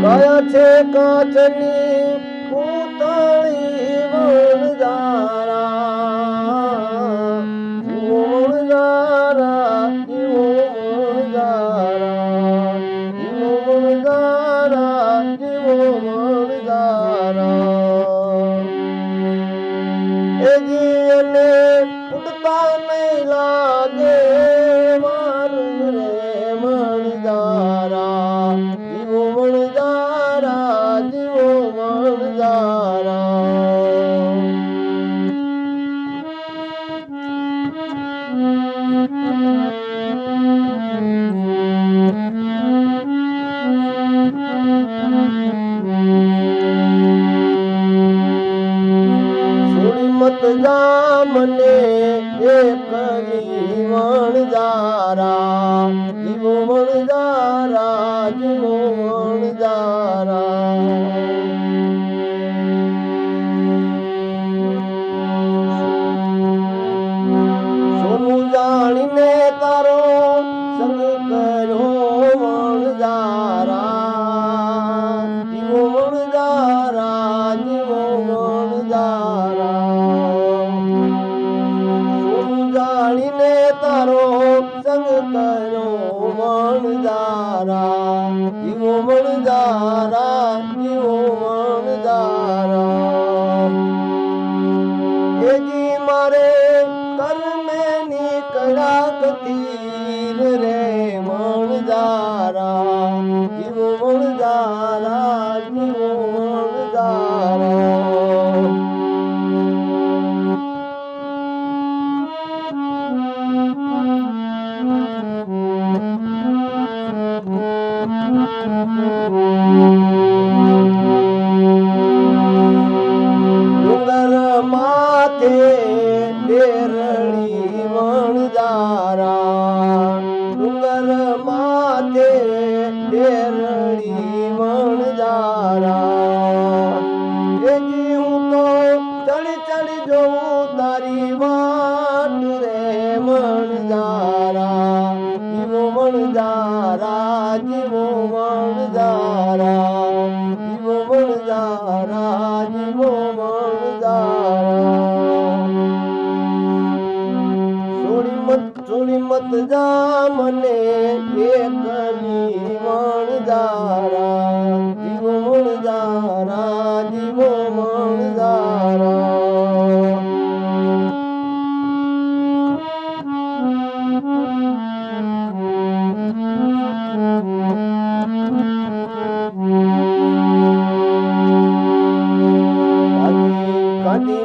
કયા છે કાચની પૂતળી વણજારા વણજારા વણજારા વણજારા વણજારા એ જીને ઉડતા નહીં લાગે. મારો સંગ કરો મણદારા જીવો મણદારા જીવો મણદારા એજી મારે કર્મે ની કડાકતી રે મણદારા જીવો દારા જીવો મૂળ દારા જીવો મૂળ દારા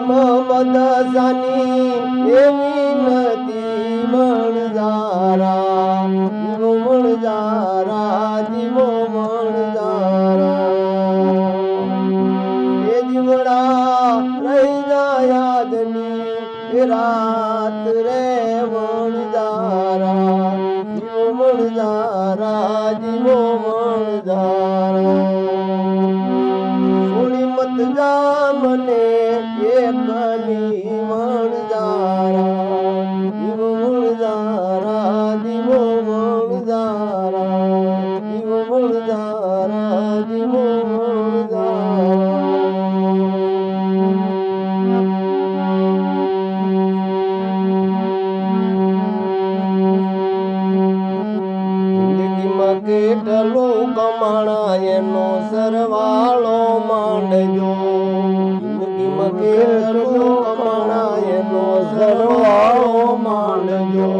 મમદ જાની એવી નદી જીવો સરવાળો માંડજો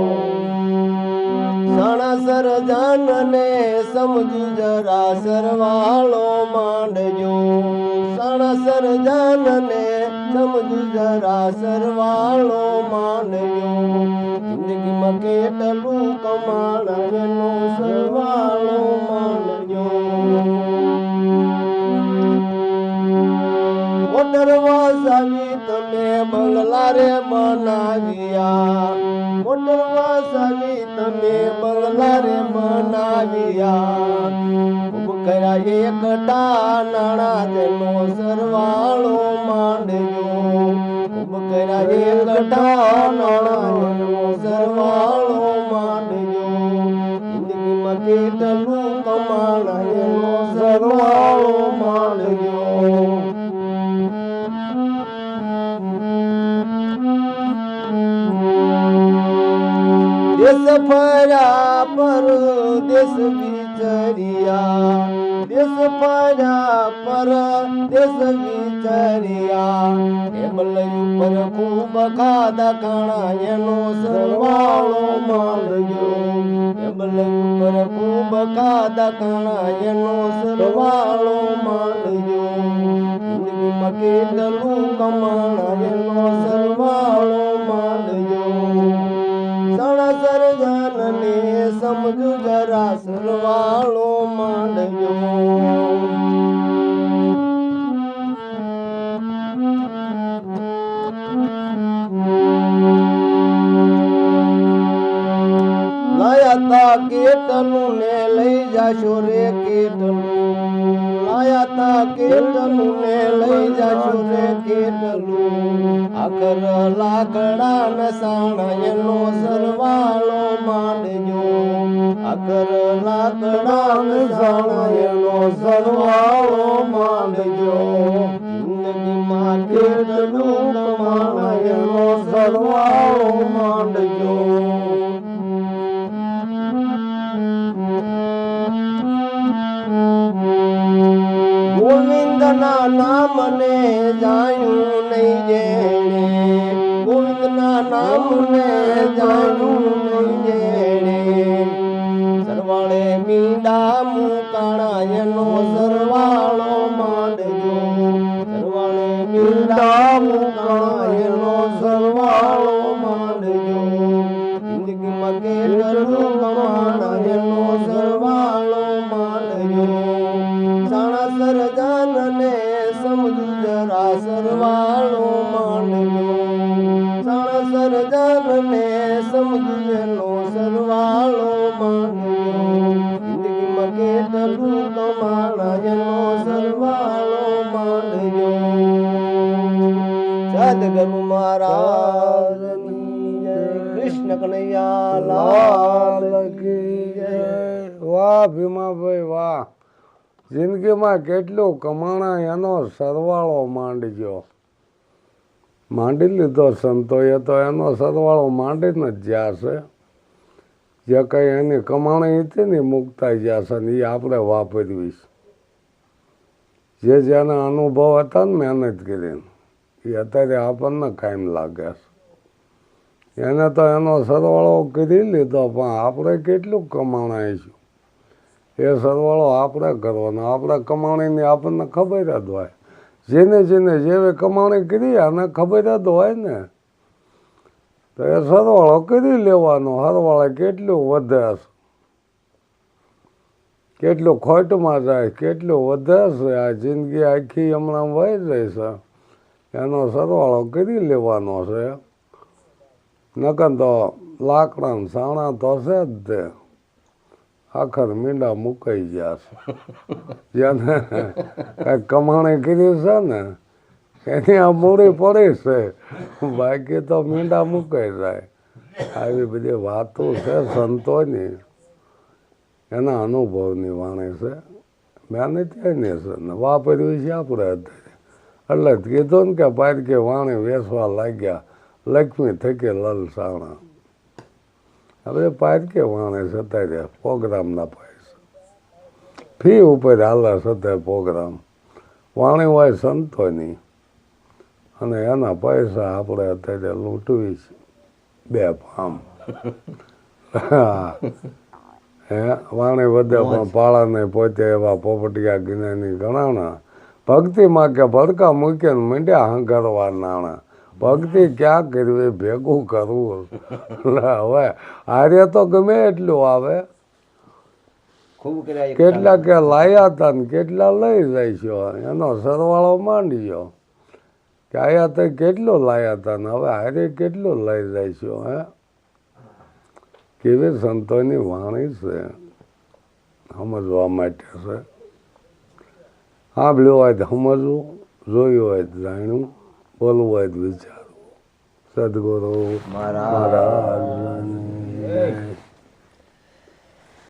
સણસર જાનને સમજુ જરા સરવાળો માંડજો. સણસર જાનને સમજુ જરા સરવાળો માંડજો. જિંદગીમાં કેટલું કમાણા દેશ પર દેશ વિચર્યા. દેશ પર દેશ વિચર્યા. ટેબલ ઉપર ખૂબ ખાધા ખાણા એનો સરવાળો માંડજો ટેબલ ઉપર ખૂબ ખાધા ખાણા એનો સરવાળો માલ્યો જિંદગીમાં કેટલું કમાણા, એનો સરવાળો જાશો રે કેટલું લાયા તા કેટલું ને લઈ જાશો રે કેટલું આખર લાકડા નસાણા એનો સરવાળો માંડજો. આખર લાકડા નસાણા એનો સરવાળો માંડજો. જિંદગીમાં કેટલું કમાણા એનો સરવાળો માંડજો. ગોવિંદના નામને જાણ્યું નહીં જેણે. ગોવિંદના નામને જાણ્યું નહીં જેણે. સરવાળે મીડા મુકાણા એનો સરવાળો જિંદગીમાં કેટલું કમાણા એનો સરવાળો માંડજો માંડી લીધો સંતોએ તો એનો સરવાળો માંડીને જ જશે જે કંઈ એની કમાણી હતી ને મૂકતા જશે ને એ આપણે વાપરવીશ. જે જેના અનુભવ હતા ને મહેનત કરીને, એ અત્યારે આપણને કાયમ લાગે એને તો એનો સરવાળો કરી લીધો, પણ આપણે કેટલું કમાણાઈશું એ સરવાળો આપણે કરવાનો. આપણે કમાણીની આપણને ખબર જ હોય. જેને જેને જેવે કમાણી કરી અને ખબર જ હોય ને. તો એ સરવાળો કરી લેવાનો. સરવાળે કેટલું વધે કેટલું ખોટમાં જાય? કેટલું વધે છે? આ જિંદગી આખી હમણાં વહી જાય છે. એનો સરવાળો કરી લેવાનો છે. નકર તો લાકડા સાણા તો છે જ તે. આખર મીંડા મુકાઈ ગયા છે. જેને કાંઈક કમાણી કરી છે ને, એની આ મૂડી પડી છે. બાકી તો મીંડા મુકાઈ જાય. આવી બધી વાતો છે સંતોની. એના અનુભવની વાણી છે. મહેનત એની છે ને, વાપર્યું છે આપણે એટલે કીધું ને કે પારકે વાણી વેસવા લાગ્યા. લક્ષ્મી થકી લલસાણા. હવે પારકે વાણે છે? અત્યારે પ્રોગ્રામના પૈસા ફી ઉપર હાલે સતાય પ્રોગ્રામ વાણી હોય સંતોની અને એના પૈસા આપણે અત્યારે લૂંટવી છે. બે પામ. હા. વાણી વધે પણ પાળાને પોતે એવા પોપટિયા જ્ઞાની ગણાણા. ભક્તિમાં કે ભડકા મૂકીને મીંડ્યા હંકારવા નાણા. ભક્તિ ક્યાં કરવી? ભેગું કરવું. હવે આર્ય તો ગમે એટલું આવે. કેટલા કે લાયા હતા ને કેટલા લઈ જાય છે એનો સરવાળો માંડ્યો. કે આયા તો કેટલો લાયા હતા ને? હવે હારે કેટલો લઈ જાય છે હે? કેવી સંતોની વાણી છે. સમજવા માટે છે. સાંભળ્યું હોય તો સમજવું. જોયું હોય તો જાણ્યું. તો વિચારવું સદગુરુ મારા